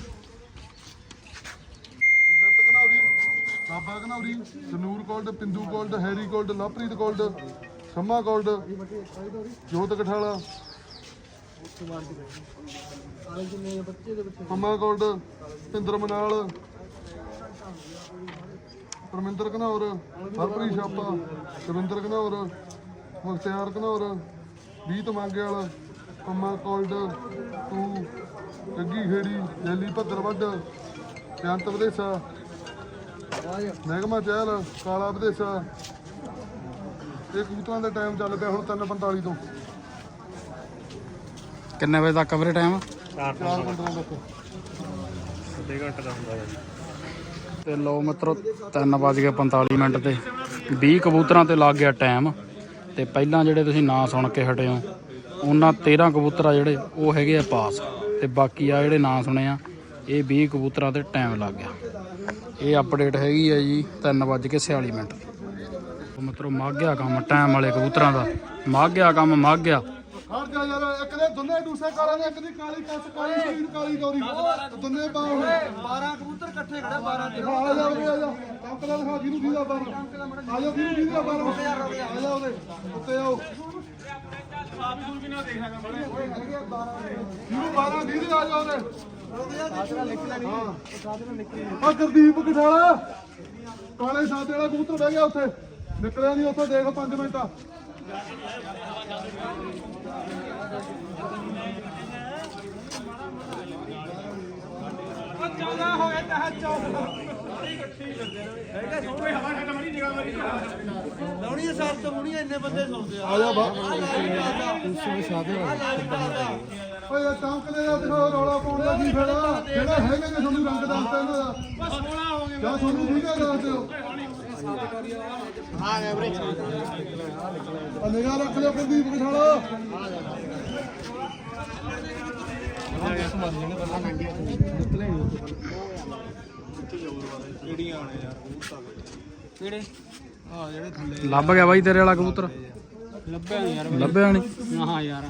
[SPEAKER 3] Baba Ghanauri Janoor gold Pindu gold Harry gold Lovepreet gold Shama gold Jot Kathala Mama gold, Pinder Manal, Parminder Ghanaur, Harpreet Chhapa, Ravinder Ghanaur, ਮੁਖਤਿਆਰ ਘਨੌਰ, ਵੀਤ ਮੰਗੇ ਵਾਲਾ ਪੰਮਾ ਕੋਲਡ ਤੂੰ, ਜੱਗੀ ਖੇੜੀ, ਜੈਲੀ ਭੱਦਰ ਵੱਡ ਜੰਤ ਵਿਦੇਸਾ, ਮਹਿਕਮਾ ਚਹਿਲ, ਕਾਲਾ ਵਿਦੇਸਾ। ਇਹ ਕਬੂਤਰਾਂ ਦਾ ਟਾਈਮ ਚੱਲ ਪਿਆ ਹੁਣ 3:45 ਤੋਂ।
[SPEAKER 1] ਕਿੰਨੇ ਵਜੇ ਤੱਕ ਕਵਰੇ ਟਾਈਮ
[SPEAKER 3] 4:15 ਤੱਕ
[SPEAKER 4] ਅੱਧੇ ਘੰਟੇ ਦਾ ਹੁੰਦਾ ਹੈ।
[SPEAKER 1] ਤੇ ਲਓ ਮਿੱਤਰੋ 3:45 ਮਿੰਟ ਤੇ। 20 ਕਬੂਤਰਾਂ ਤੇ ਲੱਗ ਗਿਆ ਟਾਈਮ ਤੇ ਪਹਿਲਾਂ ਜਿਹੜੇ ਤੁਸੀਂ ਨਾਂ ਸੁਣ ਕੇ ਹਟੇ ਹੋ ਉਹਨਾਂ 13 ਕਬੂਤਰ ਆ ਜਿਹੜੇ ਉਹ ਹੈਗੇ ਆ ਪਾਸ। ਤੇ ਬਾਕੀ ਆ ਜਿਹੜੇ ਨਾਂ ਸੁਣੇ ਆ ਇਹ 20 ਕਬੂਤਰਾਂ ਤੇ ਟਾਈਮ ਲੱਗ ਗਿਆ। ਇਹ ਅਪਡੇਟ ਹੈਗੀ ਆ ਜੀ 3:46 ਮਿੰਟ। ਮਿੱਤਰੋ ਮੱਗ ਗਿਆ ਕੰਮ ਟਾਈਮ ਵਾਲੇ ਕਬੂਤਰਾਂ ਦਾ। ਮੱਗ ਗਿਆ ਕੰਮ ਮੱਗ ਗਿਆ
[SPEAKER 3] ਹਟ ਜਾ ਯਾਰ ਇੱਕ ਦੇ ਦੋਨੇ ਦੂਸਰੇ ਕਾਲਾਂ ਦੇ ਇੱਕ ਦੀ ਕਾਲੀ ਕੱਸ ਕਾਲੀ ਸ਼ੀਨ ਕਾਲੀ ਗੌਰੀ ਦੋਨੇ ਬਾਹ
[SPEAKER 2] 12 ਕਬੂਤਰ ਇਕੱਠੇ ਖੜਾ 12 ਦੇ
[SPEAKER 3] ਆ ਜਾ ਉਰੇ ਆ ਜਾ। ਕੰਕ ਦਾ ਦਿਖਾ ਜਿਹਨੂੰ ਦੀਦਾ ਬਾਹਰ। ਆ ਜਾ ਜਿਹਨੂੰ ਦੀਦਾ ਬਾਹਰ। ਆ ਜਾ ਉਹਦੇ। ਉੱਤੇ ਆਓ। ਜਿਹਨੂੰ 12 ਦੀਦੇ ਆ ਜਾ ਉਹਦੇ। ਆ ਗੁਰਦੀਪ ਕਠਾਲਾ। ਕਾਲੇ ਸਾਦੇ ਵਾਲਾ ਕਬੂਤਰ ਬਹਿ ਗਿਆ ਉੱਥੇ। ਨਿਕਲਿਆ ਨਹੀਂ ਉੱਥੇ ਦੇਖ 5 ਮਿੰਟ।
[SPEAKER 2] ਚੌਦਾ ਹੋਇਆ ਤਾਂ ਚੌਦਾ ਲਾਉਣੀ ਸਾਰ ਤੋਂ ਹੁਣੀ ਇੰਨੇ ਬੰਦੇ ਸੌਂਦੇ ਆ।
[SPEAKER 3] ਆ ਜਾ ਬਾ। ਓਏ ਇਹ ਟਾਂਕ ਦੇ ਦਾ ਦਿਖਾਓ ਰੌਲਾ ਪਾਉਣ ਦਾ ਕੀ ਫਾਇਦਾ ਜਿਹੜਾ ਹੈਗਾ ਕਿ ਤੁਹਾਨੂੰ ਰੰਗ ਦੱਸਦਾ ਇਹਨਾਂ ਦਾ।
[SPEAKER 2] ਬਸ 16 ਹੋ ਗਏ
[SPEAKER 3] ਜਾਂ ਤੁਹਾਨੂੰ ਠੀਕ ਹੈ ਦੱਸ ਦਿਓ।
[SPEAKER 2] ਹਾਂ ਐਵਰੇਜ
[SPEAKER 3] ਆ ਨਿਗਾਹ ਰੱਖ ਲਿਓ ਕੁਲਦੀਪ ਕਠਾਲਾ
[SPEAKER 2] ਕਿਹੜੇ ਆ ਜਿਹੜੇ ਥੱਲੇ
[SPEAKER 1] ਲੱਭ ਗਿਆ ਬਾਈ ਤੇਰੇ ਵਾਲਾ ਕਬੂਤਰ।
[SPEAKER 2] ਲੱਭਿਆ ਨੀ। ਯਾਰ।
[SPEAKER 1] ਲੱਭਿਆ ਨਹੀਂ
[SPEAKER 2] ਹਾਂ ਯਾਰ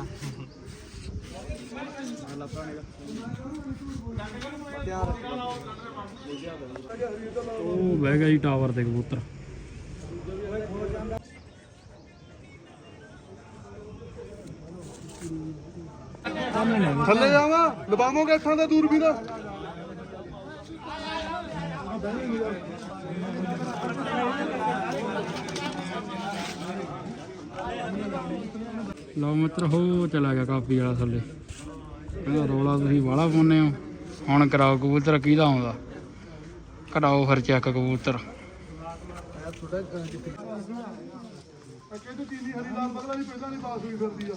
[SPEAKER 1] ਉਹ ਬਹਿ ਗਿਆ ਜੀ ਟਾਵਰ ਤੇ ਕਬੂਤਰ।
[SPEAKER 3] ਥੱਲੇ ਜਾਵਾ? ਲਵਾਵੋਗੇ ਅੱਖਾਂ ਦਾ ਦੂਰ ਵੀ ਨਾ
[SPEAKER 1] ਲਓ ਮਿੱਤਰ ਹੋ ਚਲਾ ਗਿਆ ਕਾਪੀ ਵਾਲਾ ਥੱਲੇ। ਕਹਿੰਦਾ ਰੋਲਾ ਤੁਸੀਂ ਵਾਲਾ ਪਾਉਂਦੇ ਹੋ। ਹੁਣ ਕਰਾਓ ਕਬੂਤਰ ਕਿਹਦਾ ਆਉਂਦਾ? ਕਢਾਓ ਫਿਰ ਚੈੱਕ ਕਬੂਤਰ।
[SPEAKER 3] ਅੱਗੇ ਤੋਂ ਚੀਨੀ ਹਰੀ ਲਾਲ ਬਗਲਾ ਵੀ ਪਹਿਲਾਂ ਨਹੀਂ ਪਾਸ ਹੋਈ ਫਿਰਦੀ ਆ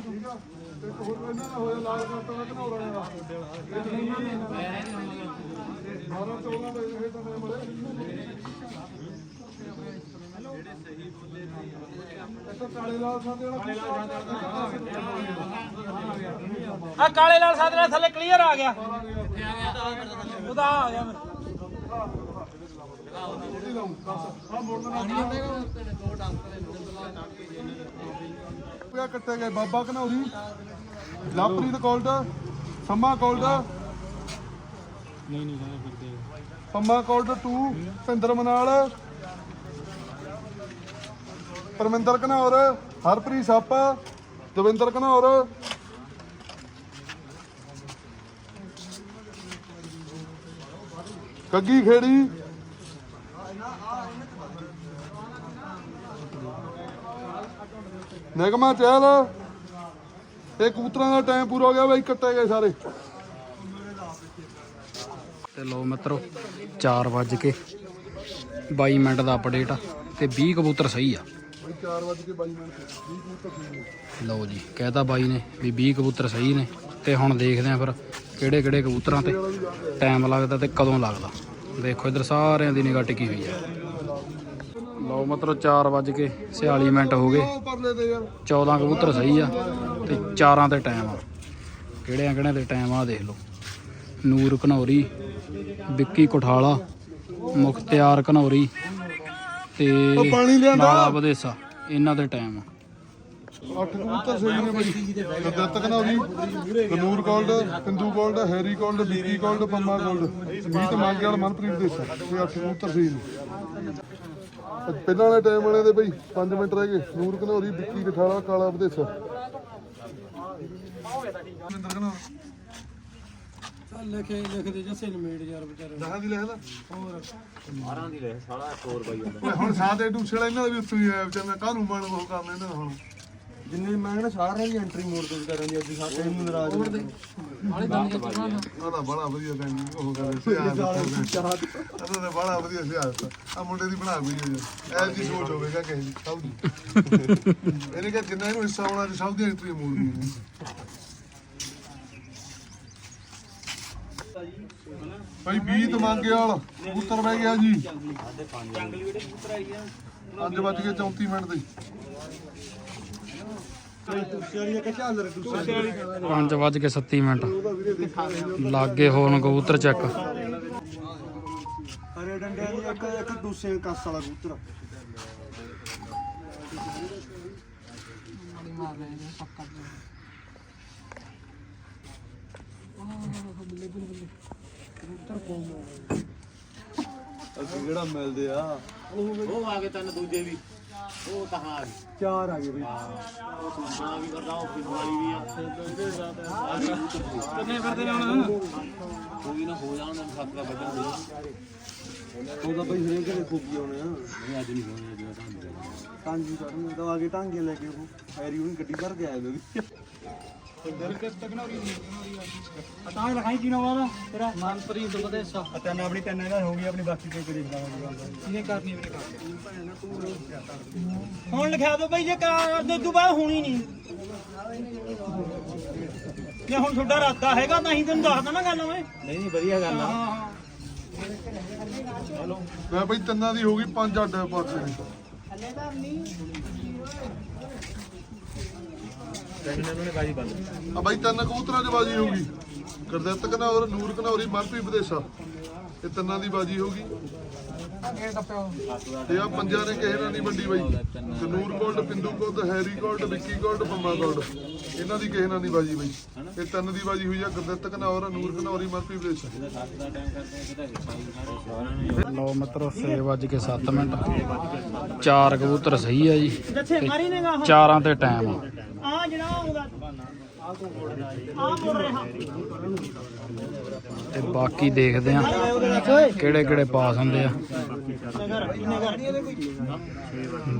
[SPEAKER 3] ਠੀਕ ਆ ਤੇ ਹੋਰ ਇਹਨਾਂ ਦਾ ਹੋਇਆ ਲਾਲ ਕਰਤਾ ਦਾ ਘਨੌਰਾਂ ਦਾ ਬਾਰਾਂ ਚੌਦਾਂ ਦੇ ਇਹ ਤਾਂ ਮਲੇ ਇੱਥੇ ਕਾਲੇ ਲਾਲ ਸਾਦੇ ਵਾਲਾ
[SPEAKER 2] ਆ ਕਾਲੇ ਲਾਲ ਸਾਦੇ ਨਾਲ ਥੱਲੇ ਕਲੀਅਰ ਆ ਗਿਆ। ਉਹਦਾ ਆ ਗਿਆ ਮੇਰਾ
[SPEAKER 3] ਕੱਟੇ ਗਏ ਬਾਬਾ ਘਨੌਰੀ ਲਵਪ੍ਰੀਤ ਗੋਲਡ ਸੰਮਾ ਗੋਲਡ
[SPEAKER 1] ਨਹੀਂ ਨਹੀਂ ਫਿਰਦੇ
[SPEAKER 3] ਪੰਮਾ ਗੋਲਡ 2 ਭਿੰਦਰ ਮਨਾਲ। ਪਰਮਿੰਦਰ ਘਨੌਰ ਹਰਪ੍ਰੀਤ ਸਾਪਾ, ਦਵਿੰਦਰ ਘਨੌਰ ਕੱਗੀ ਖੇੜੀ। ਨਿਗਮਾ ਚਹਿਲ, ਇਹ ਕਬੂਤਰਾਂ ਦਾ ਟਾਈਮ ਪੂਰਾ ਹੋ ਗਿਆ ਬਈ, ਕੱਟੇ ਗਏ ਸਾਰੇ।
[SPEAKER 1] ਤੇ ਲਓ ਮਿੱਤਰੋ 4 ਵੱਜ ਕੇ 22 ਮਿੰਟ ਦਾ ਅਪਡੇਟ ਆ, ਤੇ 20 ਕਬੂਤਰ ਸਹੀ ਆ।
[SPEAKER 3] ਬਈ 4 ਵਜੇ ਕੇ 22 ਮਿੰਟ 20 ਕਬੂਤਰ ਠੀਕ ਨੇ
[SPEAKER 1] ਲਓ ਜੀ ਕਹਿਤਾ ਬਾਈ ਨੇ ਵੀ 20 ਕਬੂਤਰ ਸਹੀ ਨੇ ਤੇ ਹੁਣ ਦੇਖਦੇ ਆ ਫਿਰ ਕਿਹੜੇ ਕਿਹੜੇ ਕਬੂਤਰਾਂ ਤੇ ਟਾਈਮ ਲੱਗਦਾ ਤੇ ਕਦੋਂ ਲੱਗਦਾ। ਦੇਖੋ ਇਧਰ ਸਾਰਿਆਂ ਦੀ ਨਿਗਾਹ ਟਿਕੀ ਹੋਈ ਆ। ਲਓ ਮਿੱਤਰੋ 4 ਵੱਜ ਕੇ 46 ਮਿੰਟ ਹੋ ਗਏ।
[SPEAKER 3] ਉਹ ਪਰਲੇ ਤੇ ਯਾਰ।
[SPEAKER 1] 14 ਕਬੂਤਰ ਸਹੀ ਆ ਤੇ ਚਾਰਾਂ ਤੇ ਟਾਈਮ ਆ। ਕਿਹੜਿਆਂ ਕਿਹੜਿਆਂ ਤੇ ਟਾਈਮ ਆ ਦੇਖ ਲਓ। ਨੂਰ ਘਨੌਰੀ ਵਿੱਕੀ ਕੋਠਾਲਾ ਮੁਖਤਿਆਰ ਘਨੌਰੀ ਤੇ
[SPEAKER 3] ਉਹ ਪਾਣੀ ਲਿਆਂਦਾ।
[SPEAKER 1] ਨਾਲਾ ਵਧੇਸਾ। ਇਹਨਾਂ ਦੇ ਟਾਈਮ ਆ।
[SPEAKER 3] ਅੱਠ ਕਬੂਤਰ ਸਹੀ ਨੇ ਬਾਈ। Gaddat Kanauri Kanoor gold Sindhu gold Harry gold Vicky gold Pamma gold Meet Mange Manpreet Desa ਇਹ ਅੱਠ ਕਬੂਤਰ ਸਹੀ ਨੇ। ਪਹਿਲਾਂ ਵਾਲੇ ਟਾਈਮ ਵਾਲੇ ਦੇ ਬਈ 5 ਮਿੰਟ ਰਹਿ ਗਏ। ਨੂਰ ਕਨੌਰੀ, ਵਿੱਕੀ ਕਠਾਲਾ, ਕਾਲਾ ਵਿਦੇਸਾ।
[SPEAKER 2] ਲਿਖੇ ਲਿਖਦੇ ਜੱਸੇ ਨਿਮੇੜ ਯਾਰ ਵਿਚਾਰੇ।
[SPEAKER 3] ਦਹਾਂ ਦੀ ਲਿਖਦਾ ਹੋਰ। 12 ਦੀ ਲਿਖ ਸਾਲਾ 100 ਰੁਪਏ ਹੁਣ ਸਾਦੇ ਦੂਸਰੇ ਵਾਲਾ ਇਹਨਾਂ ਦਾ ਵੀ ਉੱਤੋਂ ਹੀ ਆਇਆ ਵਿਚਾਰਾ ਕਾਹਨੂੰ ਮਨ ਉਹ ਕਰ ਲੈਂਦੇ ਨੇ ਹੁਣ?
[SPEAKER 4] ਜਿੰਨੇ ਮੈਂ ਕਹਿੰਦਾ ਸਾਰਿਆਂ ਦੀ ਐਂਟਰੀ ਮੋੜ ਤੋਂ ਕਰਨ ਦੀ ਅੱਜ ਸਾਡੇ ਨੂੰ ਨਾਰਾਜ਼
[SPEAKER 2] ਵਾਲੇ ਦੰਦ ਚੱਲਣਾ
[SPEAKER 3] ਉਹਦਾ ਬੜਾ ਵਧੀਆ ਟਾਈਮ ਉਹ ਕਰੇ ਸਿਆਸਤ ਉਹਦਾ ਤਾਂ ਬੜਾ ਵਧੀਆ ਸਿਆਸਤ ਆ ਮੁੰਡੇ ਦੀ ਬਣਾ ਕੋਈ ਹੋ ਐ ਜੀ ਸੋਚ ਹੋਵੇਗਾ ਕਿਸੇ ਦੀ ਸਭ ਦੀ। ਇਹਨੇ ਕਿਹਾ ਜਿੰਨਾ ਇਹਨੂੰ ਹਿੱਸਾ ਆਉਣਾ ਸਭ ਦੀ ਐਂਟਰੀ ਮੋੜਨੀ ਹੈ ਭਾਈ 20 ਤਮਾਂਗੇ ਵਾਲ ਕਬੂਤਰ ਬਹਿ ਗਿਆ ਜੀ। ਅੱਜ ਵੱਜ ਕੇ 34 ਮਿੰਟ ਦੇ।
[SPEAKER 1] 5 ਵੱਜ ਕੇ 37 ਮਿੰਟ। ਲਾਗੇ ਹੋਣ ਕਬੂਤਰ ਚੱਕ
[SPEAKER 4] ਹਰੇ ਡੰਡਿਆਂ ਦੀ ਇੱਕ ਇੱਕ ਦੂਸਰੇ ਕੱਸ ਵਾਲਾ ਕਬੂਤਰ।
[SPEAKER 2] ਮਾਰ ਰਹੇ ਨੇ ਪੱਕਾ
[SPEAKER 4] ਅਸੀਂ ਕਿਹੜਾ ਮਿਲਦੇ ਆ?
[SPEAKER 5] ਉਹ ਆ ਗਏ ਤਨ ਦੂਜੇ ਵੀ। ਉਹ ਕਹਾਂ ਆ ਗਏ
[SPEAKER 4] ਚਾਰ ਆ ਗਏ ਬਈ
[SPEAKER 5] ਉਹ ਸੁਣਾ ਵੀ ਕਰਦਾ ਉਹ ਫਿਜ਼ਵਾਲੀ ਵੀ ਆ।
[SPEAKER 2] ਕਿੰਨੇ ਫਿਰਦੇ ਨੇ ਹੁਣ?
[SPEAKER 5] ਕੋਈ ਨਾ ਹੋ ਜਾਣ ਸੱਤ ਦਾ ਵੱਜਣ ਦੇ।
[SPEAKER 4] ਉਹਦਾ ਬਈ ਹਰੇਕ ਦੇ ਖੂਬੀ ਆਉਣੇ ਆ
[SPEAKER 5] ਨਹੀਂ ਅੱਜ ਨਹੀਂ ਹੋਣੀ ਅੱਜ ਤਾਂ
[SPEAKER 4] ਟਾਂਗੀ ਚੜਨੇ ਤਾਂ ਆ ਕੇ ਟਾਂਗੇ ਲੈ ਕੇ ਉਹ। ਐਰੀ ਉਹਨੂੰ ਗੱਡੀ ਭਰ ਕੇ ਆਇਆ ਵੀ
[SPEAKER 2] ਤਾਂ ਲਿਖਾਈ ਕੀ ਨਾਮ ਉਹਦਾ ਤੇਰਾ ਮਨਪ੍ਰੀਤ ਵਿਦੇਸਾ
[SPEAKER 4] ਤਿੰਨ ਆਪਣੀ ਤਿੰਨ ਇਹਨਾਂ ਹੋ ਗਈ ਆਪਣੀ ਬਾਕੀ ਤੇ ਕੋਈ ਦੇਖਦਾ
[SPEAKER 2] ਇਹਨੇ ਕਰਨੀ ਵੀ ਨਹੀਂ ਹੁਣ ਲਿਖਿਆ ਦੋ ਬਈ ਜੇ ਕਰ ਦੇ ਤੋਂ ਬਾਅਦ ਹੋਣੀ ਨਹੀਂ ਜੇ ਹੁਣ ਤੁਹਾਡਾ ਇਰਾਦਾ ਹੈਗਾ ਤਾਂ ਹੀ ਤੈਨੂੰ ਦੱਸਦਾ ਨਾ ਗੱਲ ਮੈਂ
[SPEAKER 5] ਨਹੀਂ ਨਹੀਂ ਵਧੀਆ ਗੱਲ ਆ
[SPEAKER 3] ਮੈਂ ਭਾਈ ਤਿੰਨਾਂ ਦੀ ਹੋ ਗਈ ਪੰਜ ਅੱਡ ਪਾਸੇ ਦੀ।
[SPEAKER 5] ਤਿੰਨ ਇਹਨਾਂ
[SPEAKER 3] ਆ ਬਾਈ ਤਿੰਨ ਕਬੂਤਰਾਂ 'ਚ ਬਾਜੀ ਹੋ ਗੁਰਦਿੱਤ ਘਨੌਰ, ਨੂਰ ਘਨੌਰੀ, ਮਨਪ੍ਰੀਤ ਵਿਦੇਸ਼ਾ। ਇਹ ਤਿੰਨਾਂ ਦੀ ਬਾਜੀ ਹੋ ਤੇ ਆ ਪੰਜਾਂ ਨੇ ਕਿਸੇ ਨਾਲ ਨਹੀਂ ਵੰਡੀ ਬਾਈ। ਤੇ Noor gold, Pindu gold, Harry gold, Vicky gold, Pamma gold. ਇਹਨਾਂ ਦੀ ਕਿਸੇ ਨਾਲ ਨਹੀਂ ਬਾਜੀ ਬਾਈ। ਇਹ ਤਿੰਨ ਦੀ ਬਾਜੀ ਹੋਈ ਆ ਗੁਰਦਿੱਤ ਘਨੌਰ, ਨੂਰ ਘਨੌਰੀ, ਮਨਪ੍ਰੀਤ ਵਿਦੇਸ਼ਾ।
[SPEAKER 1] ਲਓ ਮਿੱਤਰੋ 6 ਵੱਜ ਕੇ 7 ਮਿੰਟ। ਚਾਰ ਕਬੂਤਰ ਸਹੀ ਆ ਜੀ। ਚਾਰਾਂ ਤੇ ਟਾਈਮ ਆ।
[SPEAKER 2] ਆ ਜਿਹੜਾ ਉਹਦਾ ਆ ਮੁੜ ਰਿਹਾ।
[SPEAKER 1] ਤੇ ਬਾਕੀ ਦੇਖਦੇ ਆ ਕਿਹੜੇ ਕਿਹੜੇ ਪਾਸ ਹੁੰਦੇ ਆ।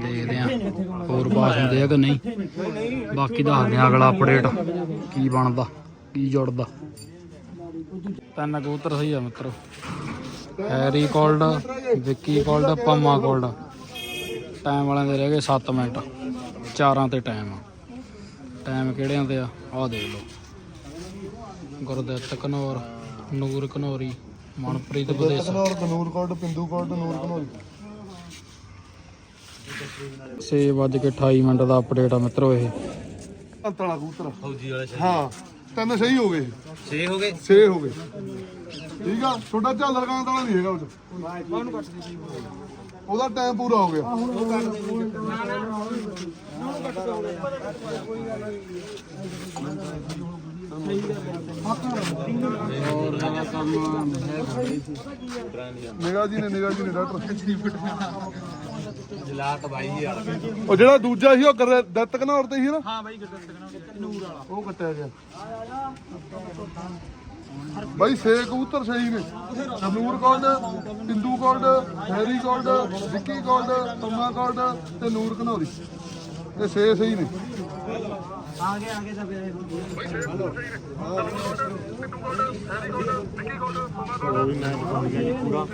[SPEAKER 1] ਦੇਖਦੇ ਆ ਹੋਰ ਪਾਸ ਹੁੰਦੇ ਆ ਕਿ ਨਹੀਂ। ਬਾਕੀ ਦੱਸਦੇ ਆ ਅਗਲਾ ਅਪਡੇਟ ਕੀ ਬਣਦਾ ਕੀ ਜੁੜਦਾ। ਤਿੰਨ ਕਬੂਤਰ ਸਹੀ ਆ ਮਿੱਤਰੋ। Harry gold Vicky gold Pamma gold time ਵਾਲਿਆਂ ਦੇ ਰਹਿ ਗਏ 7 ਮਿੰਟ। ਚਾਰਾਂ ਤੇ ਟਾਈਮ ਆ। ਟਾਈਮ ਕਿਹੜਿਆਂ ਤੇ ਆ? ਆਹ ਦੇਖ ਲਓ। ਗੁਰਦਿੱਤ ਘਨੌਰ ਨੂਰ ਘਨੌਰੀ ਮਨਪ੍ਰੀਤ ਵਿਦੇਸਾ।
[SPEAKER 3] ਘਨੌਰ ਨੂਰ ਗੋਲਡ ਪਿੰਦੂ ਗੋਲਡ ਨੂਰ ਘਨੌਰੀ
[SPEAKER 1] 6 ਵੱਜ ਕੇ 28 ਮਿੰਟ ਦਾ ਅਪਡੇਟ ਆ ਮਿੱਤਰੋ ਇਹ।
[SPEAKER 3] ਅੰਤਲਾ ਕਬੂਤਰ।
[SPEAKER 5] ਫੌਜੀ ਵਾਲੇ
[SPEAKER 3] ਹਾਂ ਤਿੰਨ ਸਹੀ ਹੋ ਗਏ।
[SPEAKER 5] 6 ਹੋ ਗਏ?
[SPEAKER 3] 6 ਹੋ ਗਏ। ਠੀਕ ਆ ਛੋਟਾ ਝਾਲਰ ਕਾਂ ਵਾਲਾ ਨਹੀਂ ਹੈਗਾ ਉਹ ਚ। ਉਹਦਾ ਟਾਈਮ ਪੂਰਾ ਹੋ ਗਿਆ। ਨਿਗਾਹ ਜੀ ਨੇ ਨਿਗਾਹ ਜੀ ਨੇ ਡਾਕਟਰ।
[SPEAKER 5] ਜਲਾਕ ਬਾਈ ਯਾਰ।
[SPEAKER 3] ਉਹ ਜਿਹੜਾ ਦੂਜਾ ਸੀ ਉਹ ਕਰ ਦੱਤ ਘਨੌਰ ਤੇ ਸੀ ਨਾ?
[SPEAKER 2] ਹਾਂ ਬਾਈ ਗੁਰਦਿੱਤ ਨੂਰ ਵਾਲਾ।
[SPEAKER 3] ਉਹ ਕੱਟਿਆ ਗਿਆ। ਬਾਈ ਸੇ ਕਬੂਤਰ ਸਹੀ ਨੇ। Noor gold Sindhu gold Harry gold Vicky gold Tama gold ਤੇ ਨੂਰ ਘਨੌਰੀ। ਇਹ ਸੇ ਸਹੀ ਨੇ।
[SPEAKER 2] ਆਗੇ ਆਗੇ ਤਾਂ ਪਿਆ
[SPEAKER 5] ਤੇਰੀ ਆ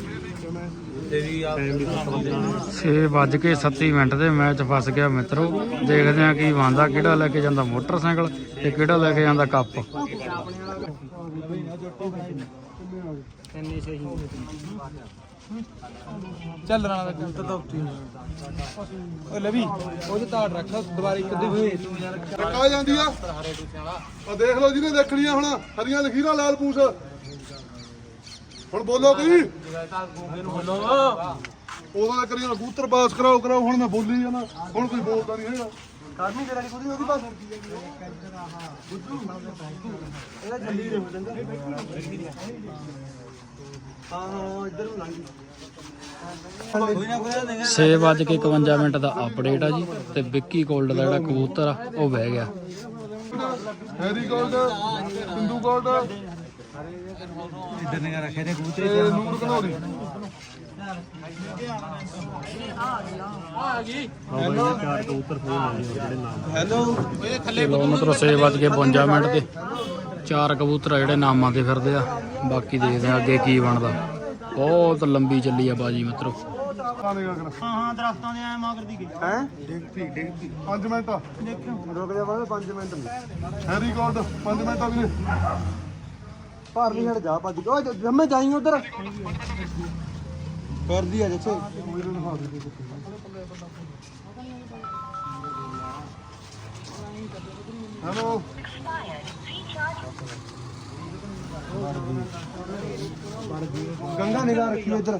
[SPEAKER 1] 6 ਵੱਜ ਕੇ 37 ਮਿੰਟ ਦੇ ਮੈਚ ਫਸ ਗਿਆ ਮਿੱਤਰੋ। ਦੇਖਦੇ ਆ ਕੀ ਬਣਦਾ ਕਿਹੜਾ ਲੈ ਕੇ ਜਾਂਦਾ ਮੋਟਰਸਾਈਕਲ ਤੇ ਕਿਹੜਾ ਲੈ ਕੇ ਜਾਂਦਾ ਕੱਪ।
[SPEAKER 2] ਚੱਲ ਰਣਾ ਦਾ ਕਬੂਤਰ ਤਾਂ ਉੱਤੇ ਓ ਲਵੀ ਉਹਦੇ ਤਾੜ ਰੱਖ ਦੁਬਾਰਾ ਇੱਕ ਦੇ ਹੋਏ। ਤੂੰ ਯਾਰ
[SPEAKER 3] ਆ ਜਾਂਦੀ ਆ। ਆ ਦੇਖ ਲਓ ਜਿਹਨੇ ਦੇਖਣੀ ਆ ਹੁਣ ਹਰੀਆਂ ਲਖੀਰਾਂ ਲਾਲ ਪੂਛ ਹੁਣ ਬੋਲੋ ਕੋਈ ਉਹਦਾ ਕਰੀ ਕਬੂਤਰ ਬਾਸ ਕਰਾਓ ਕਰਾਓ ਹੁਣ ਮੈਂ ਬੋਲੀ ਜਾਣਾ। ਹੁਣ ਕੋਈ ਬੋਲਦਾ ਨਹੀਂ ਹੈਗਾ।
[SPEAKER 4] ਕਾਰਮੀ ਤੇਰਾ ਨਹੀਂ ਕੋਈ ਉਹਦੀ ਬਸ। ਇਹਦਾ ਜੱਲੀ ਦੇ ਹੋ ਜਾਂਦਾ। ਹਾਂ ਹਾਂ ਇੱਧਰ ਨੂੰ ਲੰਘ ਕੋਈ ਨਾ ਕੋਈ ਨਹੀਂ
[SPEAKER 1] 6:51 ਮਿੰਟ ਦਾ ਅਪਡੇਟ ਆ ਜੀ ਤੇ ਵਿੱਕੀ ਗੋਲਡ ਦਾ ਜਿਹੜਾ ਕਬੂਤਰ ਆ ਉਹ ਬਹਿ ਗਿਆ।
[SPEAKER 3] Harry gold Sindhu gold.
[SPEAKER 4] ਇੱਧਰ ਨਿਗਾ ਰੱਖੇ ਨੇ ਕਬੂਤਰ
[SPEAKER 3] ਤੇ ਨੂਰ
[SPEAKER 4] ਹੈਲੋ।
[SPEAKER 1] ਮਤਲਬ 6:52 ਮਿੰਟ ਤੇ ਚਾਰ ਕਬੂਤਰ ਆ ਜਿਹੜੇ ਨਾਮਾਂ ਤੇ ਫਿਰਦੇ ਆ। ਬਾਕੀ ਦੇਖਦੇ ਆ ਅੱਗੇ ਕੀ ਬਣਦਾ। ਬਹੁਤ ਲੰਬੀ ਚੱਲੀ ਆ ਬਾਜੀ ਮਿੱਤਰੋ।
[SPEAKER 3] ਕਰ
[SPEAKER 4] ਹਾਂ? ਹਾਂ ਦਰਖਤਾਂ ਦੇ ਐ ਮਾਗਰ ਦੀ ਗਈ ਹੈ
[SPEAKER 3] ਡਿੱਗਦੀ ਡਿੱਗਦੀ 5 ਮਿੰਟ
[SPEAKER 4] ਰੁਕ ਜਾ ਬਾਅਦ 5 ਮਿੰਟ।
[SPEAKER 3] ਹੈਰੀ ਗੋਲਡ 5 ਮਿੰਟ ਆ ਵੀਰੇ।
[SPEAKER 4] ਭਾਰ ਨਹੀਂ ਹਟ ਜਾ ਭੱਜ ਓਏ ਜੰਮੇ ਜਾਈ ਉਧਰ। ਕਰਦੀ ਆ ਜਿੱਥੇ।
[SPEAKER 3] ਹੈਲੋ
[SPEAKER 4] ਗੰਗਾ ਨਿਗਾਹ ਰੱਖੀ ਇੱਧਰ।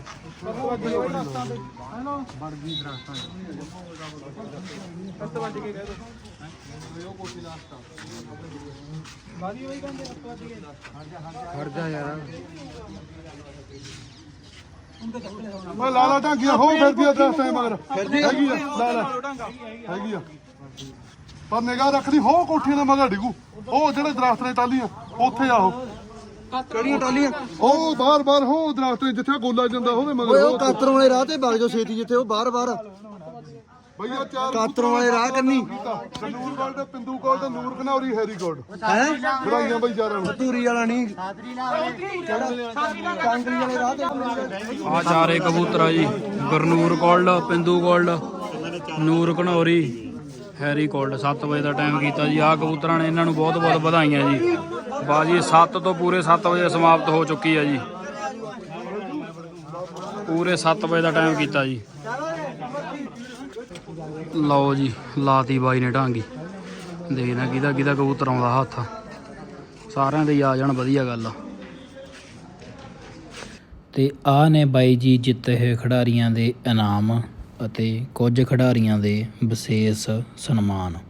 [SPEAKER 3] ਓਏ ਲਾਲਾ ਢਾਂਗੀਆਂ ਹੋ ਫਿਰਦੀ ਆ ਦਰਖਤ ਮਗਰ। ਹੈਗੀ ਆ ਲਾਲਾ ਹੈਗੀ ਆ। ਪਰ ਨਿਗਾਹ ਰੱਖਦੀ ਹੋ ਕੋਠੀਆਂ ਦੇ ਮਗਰ ਡਿਗੂ। ਉਹ ਜਿਹੜੇ ਦਰਖਤ ਨੇ ਟਾਲੀਆਂ ਉੱਥੇ ਆਹੋ।
[SPEAKER 4] ਕਿਹੜੀਆਂ ਟੋਲੀਆਂ
[SPEAKER 3] ਉਹ ਬਾਹਰ ਬਾਹਰ ਹੋ ਦਰਖਤ ਨੇ ਜਿੱਥੇ ਗੋਲਾ ਜਾਂਦਾ ਉਹਦੇ
[SPEAKER 4] ਓਏ
[SPEAKER 3] ਮਗਰ
[SPEAKER 4] ਉਹ ਕਾਤਰੋਂ ਵਾਲੇ ਰਾਹ ਤੇ ਵਗ ਜਾਓ ਛੇਤੀ ਜਿੱਥੇ ਉਹ ਬਾਹਰ ਬਾਹਰ।
[SPEAKER 3] ਭਈਆ ਚਾਰ
[SPEAKER 4] ਕਾਤਰੋਂ ਵਾਲੇ ਰਾਹ ਕੰਨੀ।
[SPEAKER 3] Noor gold Pindu gold Noor Ghanauri Harry gold
[SPEAKER 4] ਹੈ?
[SPEAKER 3] ਵਧਾਈਆਂ ਬਈ ਯਾਰਾਂ ਨੂੰ।
[SPEAKER 4] ਧੂਰੀ ਵਾਲਾ ਨਹੀਂ। ਕਾਂਗਲੀ ਵਾਲੇ ਰਾਹ ਤੇ
[SPEAKER 1] ਆ ਚਾਰੇ ਕਬੂਤਰ ਆ ਜੀ। Gurnoor gold Pindu gold Noor Ghanauri Harry gold 7 ਵਜੇ ਦਾ ਟਾਈਮ ਕੀਤਾ ਜੀ। ਆ ਕਬੂਤਰਾਂ ਨੇ ਇਹਨਾਂ ਨੂੰ ਬਹੁਤ ਬਹੁਤ ਵਧਾਈਆਂ ਜੀ। ਬਾਜੀ 7 ਤੋਂ ਪੂਰੇ 7 ਵਜੇ ਸਮਾਪਤ ਹੋ ਚੁੱਕੀ ਆ ਜੀ। ਪੂਰੇ 7 ਵਜੇ ਦਾ ਟਾਈਮ ਕੀਤਾ ਜੀ। ਲਓ ਜੀ, ਲਾਤੀ ਬਾਈ ਨੇ ਢਾਂਗੀ। ਦੇਖਣਾ ਕਿਹਦਾ ਕਿਹਦਾ ਕਬੂਤਰ ਆਉਂਦਾ ਹੱਥ। ਸਾਰਿਆਂ ਦੇ ਆ ਜਾਣ, ਵਧੀਆ ਗੱਲ ਆ। ਤੇ ਆ ਨੇ ਬਾਈ ਜੀ ਜਿੱਤੇ ਹੋਏ ਖਿਡਾਰੀਆਂ ਦੇ ਇਨਾਮ ਅਤੇ ਕੁਝ ਖਿਡਾਰੀਆਂ ਦੇ ਵਿਸ਼ੇਸ਼ ਸਨਮਾਨ।